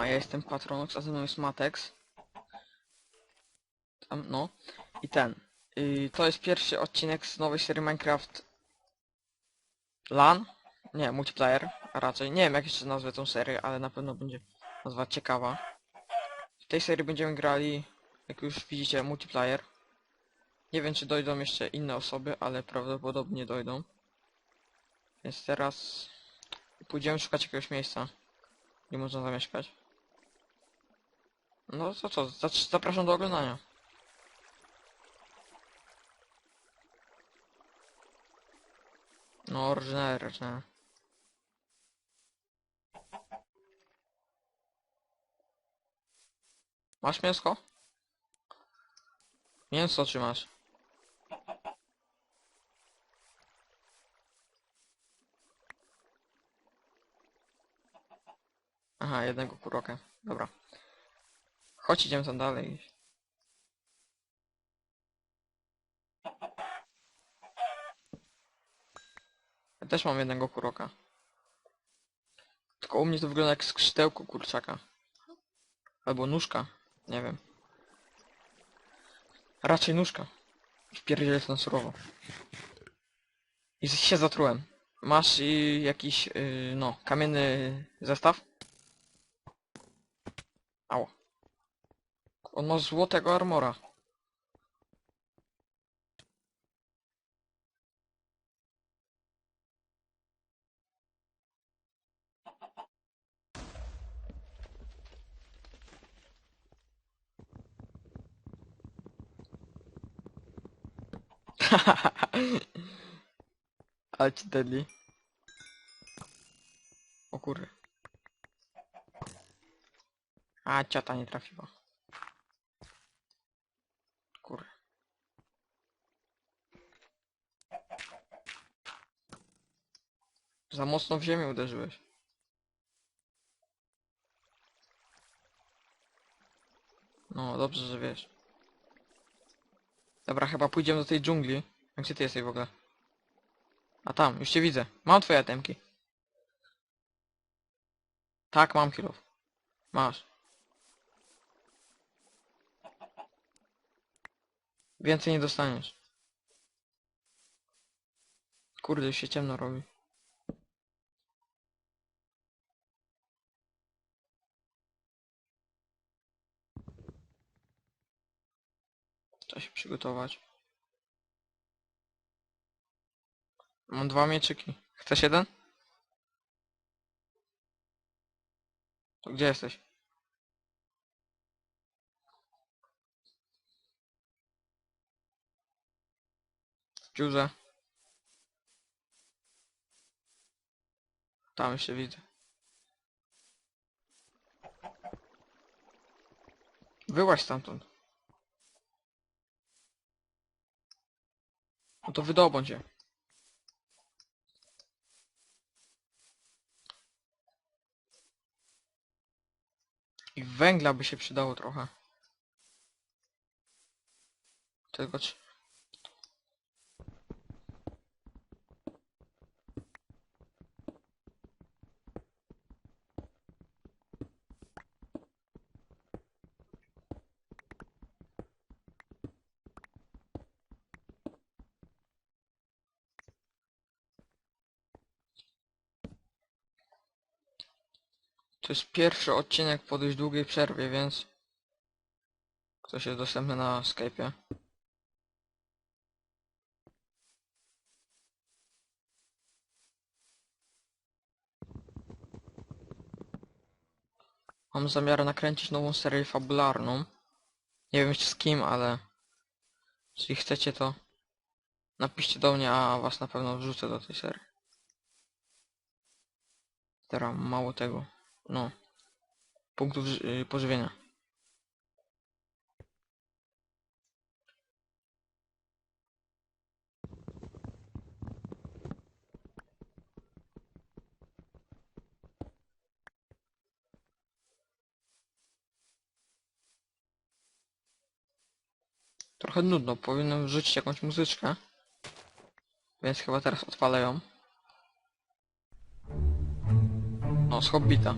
Siema, ja jestem Patronox, a ze mną jest Matex. Tam, no. I ten. Y, to jest pierwszy odcinek z nowej serii Minecraft LAN? Nie, multiplayer, a raczej. Nie wiem jak jeszcze nazwę tą serię, ale na pewno będzie nazwa ciekawa. W tej serii będziemy grali, jak już widzicie, multiplayer. Nie wiem czy dojdą jeszcze inne osoby, ale prawdopodobnie dojdą. Więc teraz pójdziemy szukać jakiegoś miejsca, gdzie można zamieszkać. No to co, zapraszam do oglądania. No, oryginalne. Masz mięsko? Mięso czy masz? Aha, jednego kuroka. Dobra. Chodź, idziemy tam dalej. Ja też mam jednego kuroka. Tylko u mnie to wygląda jak skrzydełko kurczaka. Albo nóżka. Nie wiem. Raczej nóżka. Wpierdzielę to na surowo. I się zatrułem. Masz y, jakiś, y, no, kamienny zestaw? Ało. On ma złotego armora. Ale ci deadly. O kurde. A, ciota nie trafiła. Kurde. Za mocno w ziemię uderzyłeś. No, dobrze, że wiesz. Dobra, chyba pójdziemy do tej dżungli. A Gdzie ty jesteś w ogóle? A tam, już cię widzę. Mam twoje atemki. Tak, mam kilów. Masz. Więcej nie dostaniesz. Kurde, już się ciemno robi. Trzeba się przygotować. Mam dwa mieczyki. Chcesz jeden? To gdzie jesteś? W dziurze. Tam jeszcze widzę. Wyłaź stamtąd. No to wydobądź się. I węgla by się przydało trochę. Tylko czy... To jest pierwszy odcinek po dość długiej przerwie, więc... Ktoś jest dostępny na Skype'ie. Mam zamiar nakręcić nową serię fabularną. Nie wiem z kim, ale... Jeśli chcecie to... Napiszcie do mnie, a was na pewno wrzucę do tej serii. Teraz mało tego. No. Punktów y, pożywienia. Trochę nudno, powinienem wrzucić jakąś muzyczkę. Więc chyba teraz odpalę ją. Z Hobbita.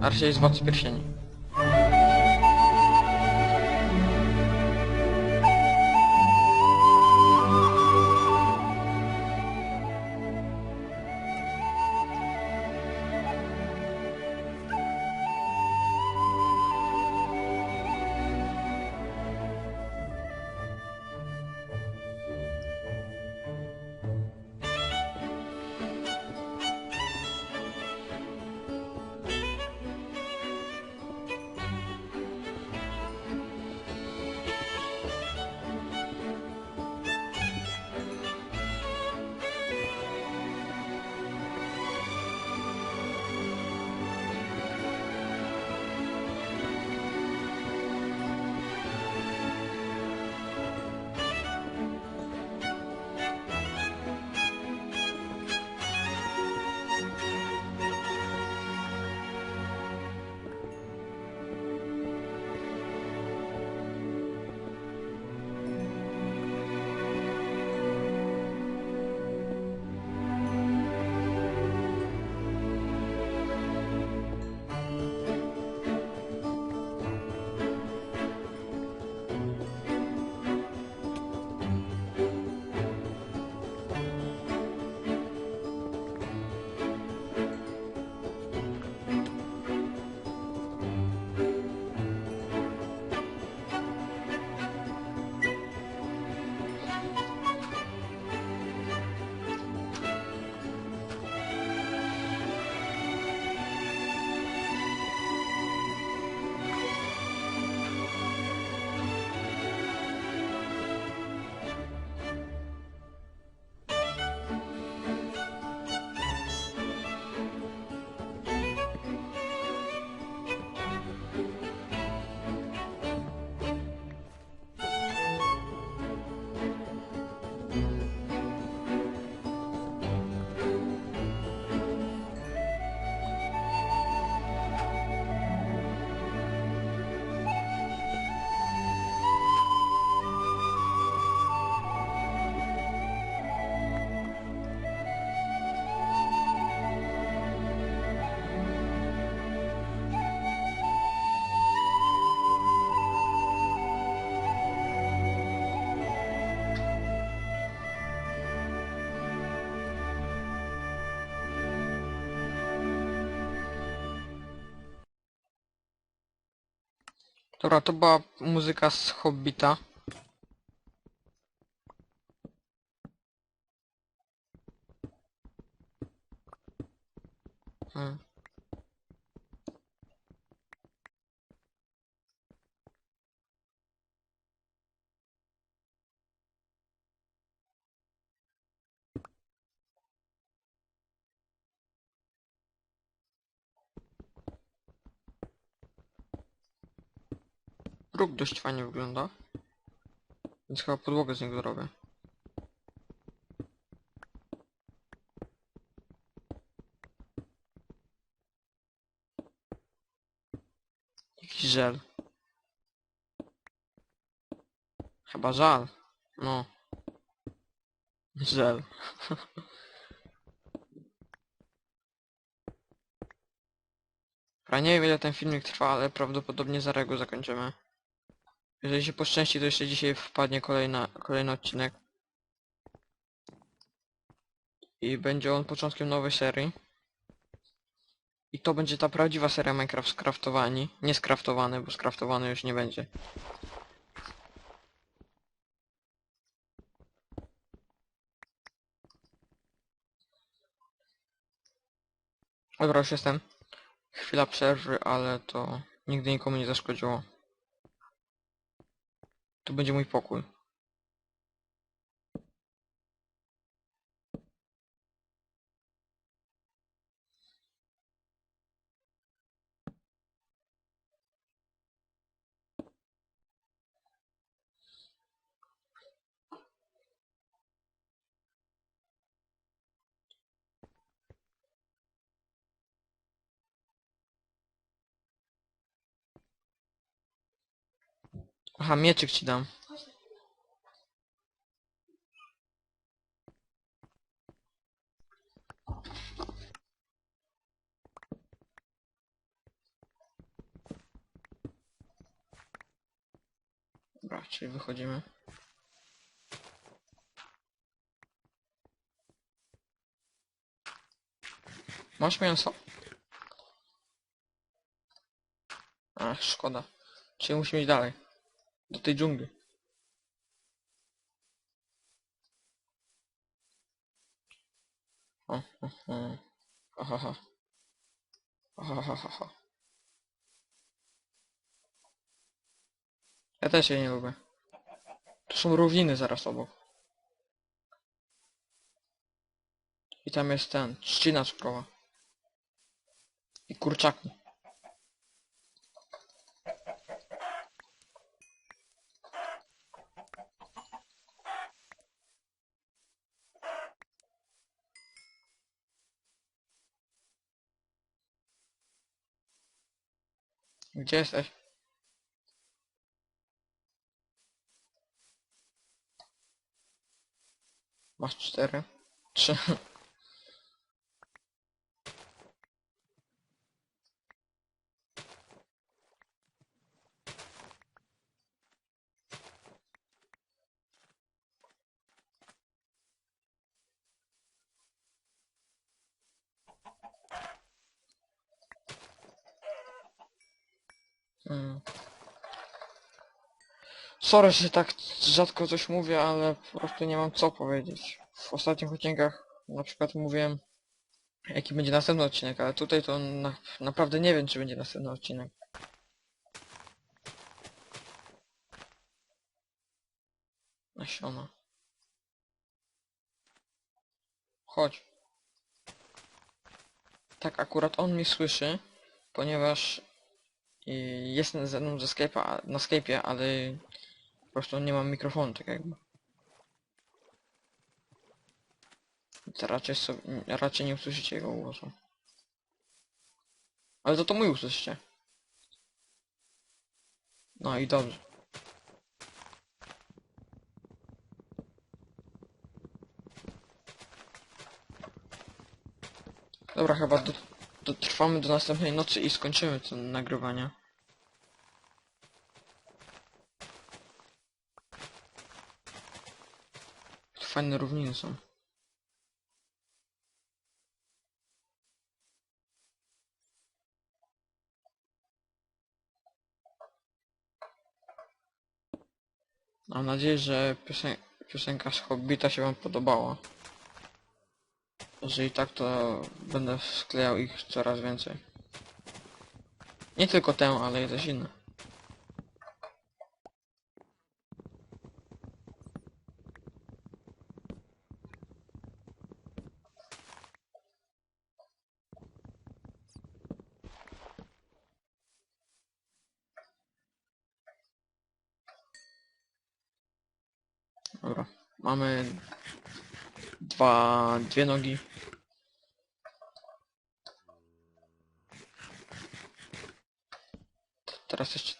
A raczej jest Władcy Pierścieni. Dobra, to była muzyka z Hobbita. Próg dość fajnie wygląda. Więc chyba podłogę z niego zrobię. Jakiś żel. Chyba żal. No. Żel. Ja nie wiem ile ten filmik trwa, ale prawdopodobnie za regu zakończymy. Jeżeli się poszczęści, to jeszcze dzisiaj wpadnie kolejna, kolejny odcinek. I będzie on początkiem nowej serii. I to będzie ta prawdziwa seria Minecraft skraftowani. Nie skraftowany, bo skraftowany już nie będzie. Dobra, już jestem. Chwila przerwy, ale to nigdy nikomu nie zaszkodziło. Tu będzie mój pokój. Aha, mieczyk ci dam. Dobra, czyli wychodzimy. Masz mięso? Ach, szkoda. Czyli musimy iść dalej. Do tej dżungli. O, o. Ahaha. Ahahaha. Ja też jej nie lubię. Tu są równiny zaraz obok. I tam jest ten, trzcina cukrowa. I kurczaki. Gdzie jesteś? Masz cztery. Trzy. Mm. Sorry, że tak rzadko coś mówię, ale po prostu nie mam co powiedzieć. W ostatnich odcinkach na przykład mówiłem jaki będzie następny odcinek, ale tutaj to na, naprawdę nie wiem czy będzie następny odcinek. Nasiona. Chodź. Tak, akurat on mnie słyszy, ponieważ i jest ze mną ze Skype'a, na Skype'ie, ale po prostu nie mam mikrofonu, tak jakby. To raczej, sobie, raczej nie usłyszycie jego głosu. Ale to to mój usłyszycie. No i dobrze. Dobra, chyba do, dotrwamy do następnej nocy i skończymy to nagrywanie. Fajne równiny są. Mam nadzieję, że piosen piosenka z Hobbita się wam podobała. Jeżeli tak, to będę sklejał ich coraz więcej. Nie tylko tę, ale i też inne. Dobra, mamy dwa, dwie nogi. Teraz jeszcze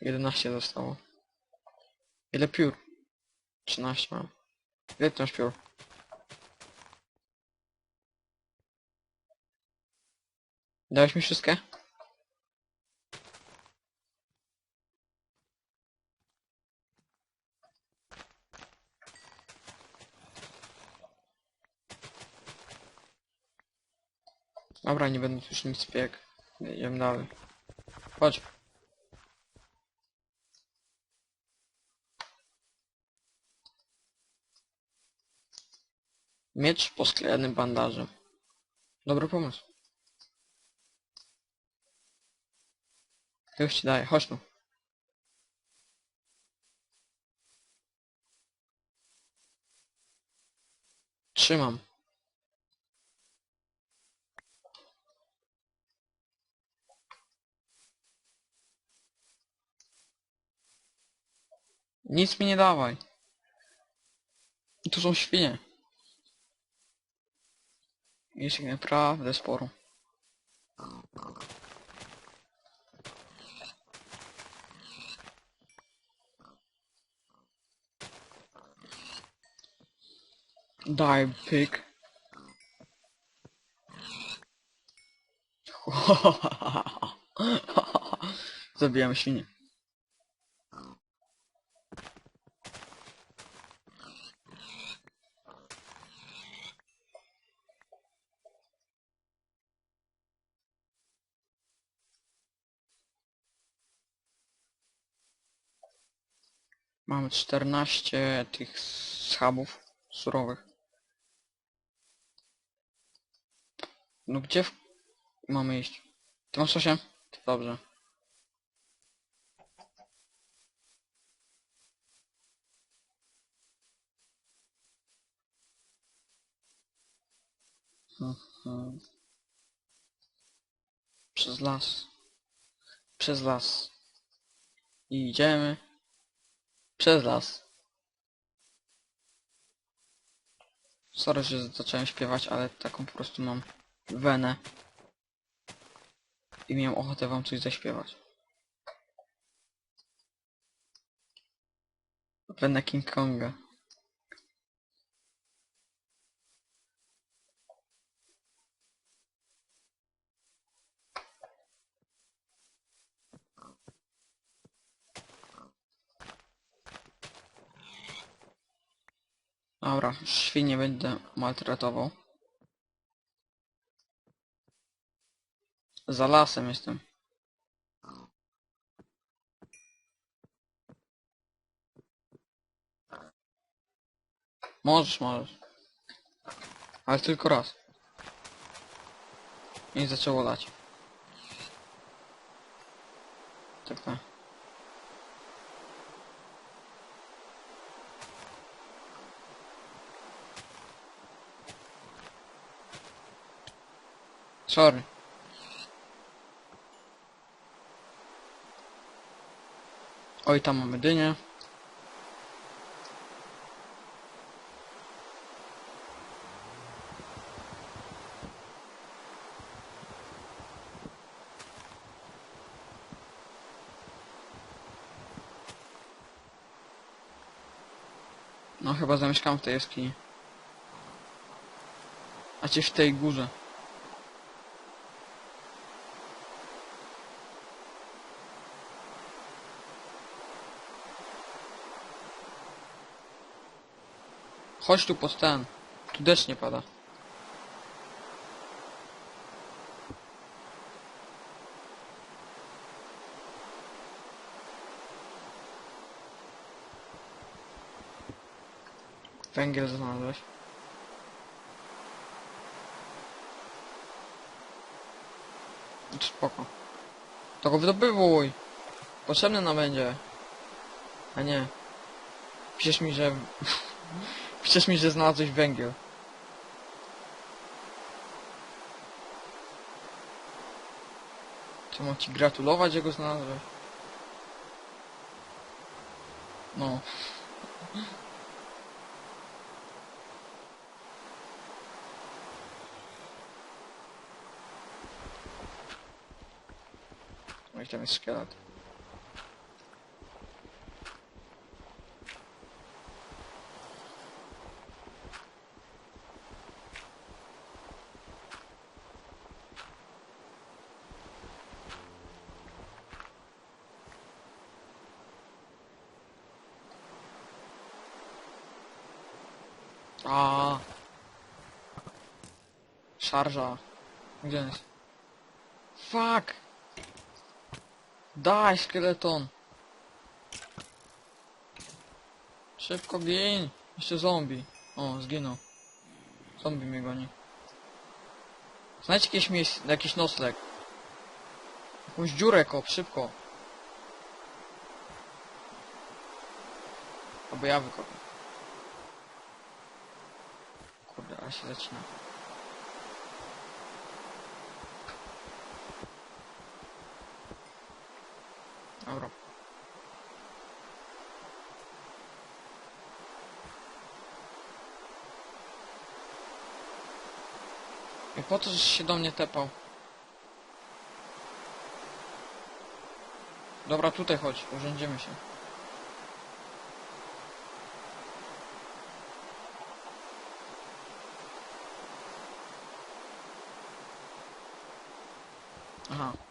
11 zostało. Ile piór? 13 mam. Ile ty masz piór? Dałeś mi wszystkie? Dobra, nie będę już nic piek. Idziemy dalej. Chodź. Miecz posklejany bandażem. Dobry pomysł. Już ci daję, chodź tu. Trzymam. Nic mi nie dawaj. Tu są świnie. Jest ich naprawdę sporo. Daj, pyk. Zabijamy świnie. Mamy 14 tych schabów surowych. No gdzie w... mamy iść? Ty masz 8? To dobrze. Mhm. Przez las. Przez las. I idziemy. Przez las. Sorry, że zacząłem śpiewać, ale taką po prostu mam wenę. I miałem ochotę wam coś zaśpiewać. Wenę King Konga. Dobra, świnie będę maltretował. Za lasem jestem. Możesz, możesz. Ale tylko raz. I zaczęło lać. Tak, tak. Sorry. Oj, tam mamy dynię. No chyba zamieszkam w tej jaskini. A ci w tej górze. Chodź tu pod ten. Tu deszcz nie pada. Węgiel znalazłeś. No Spoko. To go wydobywuj. Potrzebny nam będzie. A nie. Piszesz mi, że... Piszesz mi, że znalazłeś węgiel. Co mam ci gratulować, że go znalazłeś? No. No i tam jest. A. Szarża. Gdzie jest? Fuck! Daj, szkieleton! Szybko gin! Jeszcze zombie. O, zginął. Zombie mnie goni. Znajdź jakieś miejsce, jakiś nocleg. Jakąś dziurę kop, szybko. Albo ja wykopię. Kurde, ale się zaczyna. Dobra. I po to, żeś się do mnie tepał. Dobra, tutaj chodź, urządzimy się. Aha.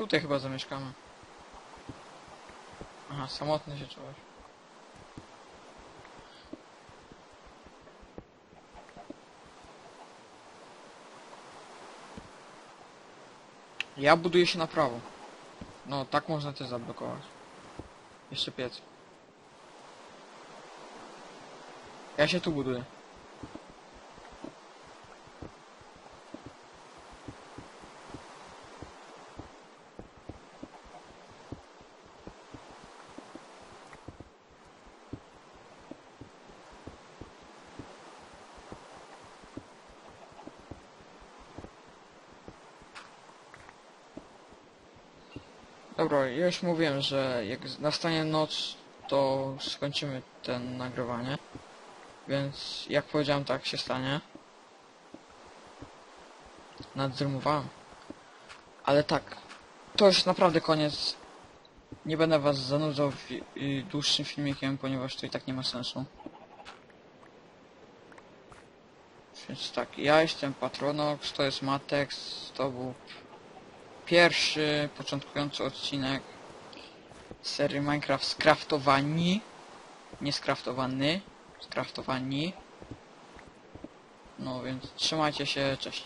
Tutaj chyba zamieszkamy. Aha, samotny się czułeś. Ja buduję się na prawo. No, tak można też zablokować. Jeszcze piec. Ja się tu buduję. Ja już mówiłem, że jak nastanie noc, to skończymy ten nagrywanie. Więc jak powiedziałem, tak się stanie. Nadzrymowałem. Ale tak, to już naprawdę koniec. Nie będę was zanudzał dłuższym filmikiem, ponieważ to i tak nie ma sensu. Więc tak, ja jestem Patronox, to jest Matex, to był pierwszy, początkujący odcinek serii Minecraft Skraftowani. Nie skraftowany, skraftowani. No więc trzymajcie się, cześć.